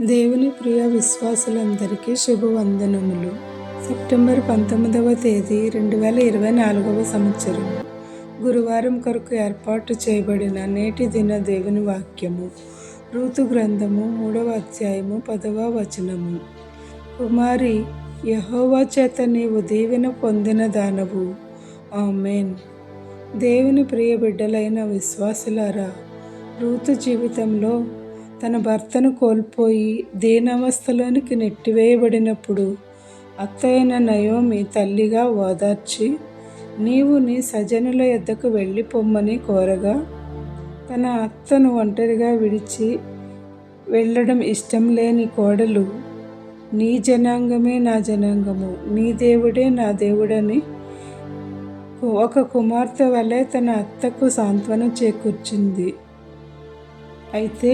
దేవుని ప్రియ విశ్వాసులందరికీ శుభవందనములు. సెప్టెంబర్ పంతొమ్మిదవ తేదీ రెండు వేల ఇరవై నాలుగవ సంవత్సరం. గురువారం కొరకు ఏర్పాటు చేయబడిన నేటి దిన దేవుని వాక్యము. ఋతు గ్రంథము మూడవ అధ్యాయము పదవ వచనము. కుమారి యహోవా చేత నీవు దీవెన పొందిన దానవు. ఆమెన్. దేవుని ప్రియ బిడ్డలైన విశ్వాసులారా ఋతు జీవితంలో తన భర్తను కోల్పోయి దీనావస్థలోనికి నెట్టివేయబడినప్పుడు అత్తైన నయోమి తల్లిగా ఓదార్చి నీవు నీ సజనుల యొద్దకు వెళ్ళి పొమ్మని కోరగా తన అత్తను ఒంటరిగా విడిచి వెళ్ళడం ఇష్టం లేని కోడలు నీ జనాంగమే నా జనాంగము నీ దేవుడే నా దేవుడని ఒక కుమార్తె వలె తన అత్తకు సాంత్వన చేకూర్చింది. అయితే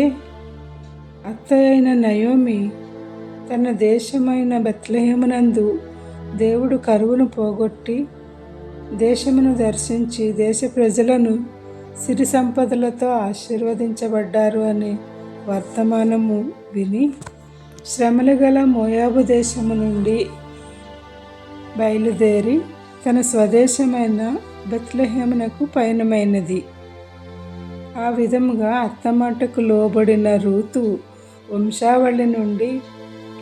అత్త అయిన నయోమి తన దేశమైన బెత్లహేమునందు దేవుడు కరువును పోగొట్టి దేశమును దర్శించి దేశ ప్రజలను సిరి సంపదలతో ఆశీర్వదించబడ్డారు అనే వర్తమానము విని శ్రమలు గల మోయాబు దేశము నుండి బయలుదేరి తన స్వదేశమైన బెత్లహేమునకు పయనమైనది. ఆ విధముగా అత్తమాటకు లోబడిన రూతు వంశావళి నుండి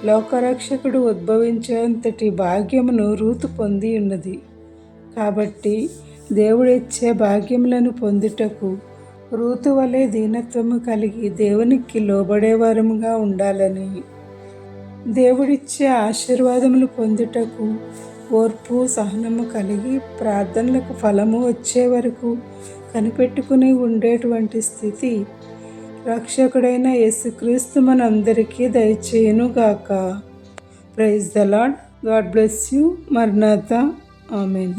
లోకరక్షకుడు ఉద్భవించేంతటి భాగ్యమును రూతు పొంది ఉన్నది. కాబట్టి దేవుడిచ్చే భాగ్యములను పొందుటకు రూతు వలె దీనత్వము కలిగి దేవునికి లోబడేవారముగా ఉండాలని. దేవుడిచ్చే ఆశీర్వాదములు పొందుటకు ఓర్పు సహనము కలిగి ప్రార్థనలకు ఫలము వచ్చే వరకు కనిపెట్టుకుని ఉండేటువంటి స్థితి రక్షకుడైన యేసుక్రీస్తు మనందరికీ దయచేయునుగాక. Praise the Lord God bless you. మర్నాథ amen.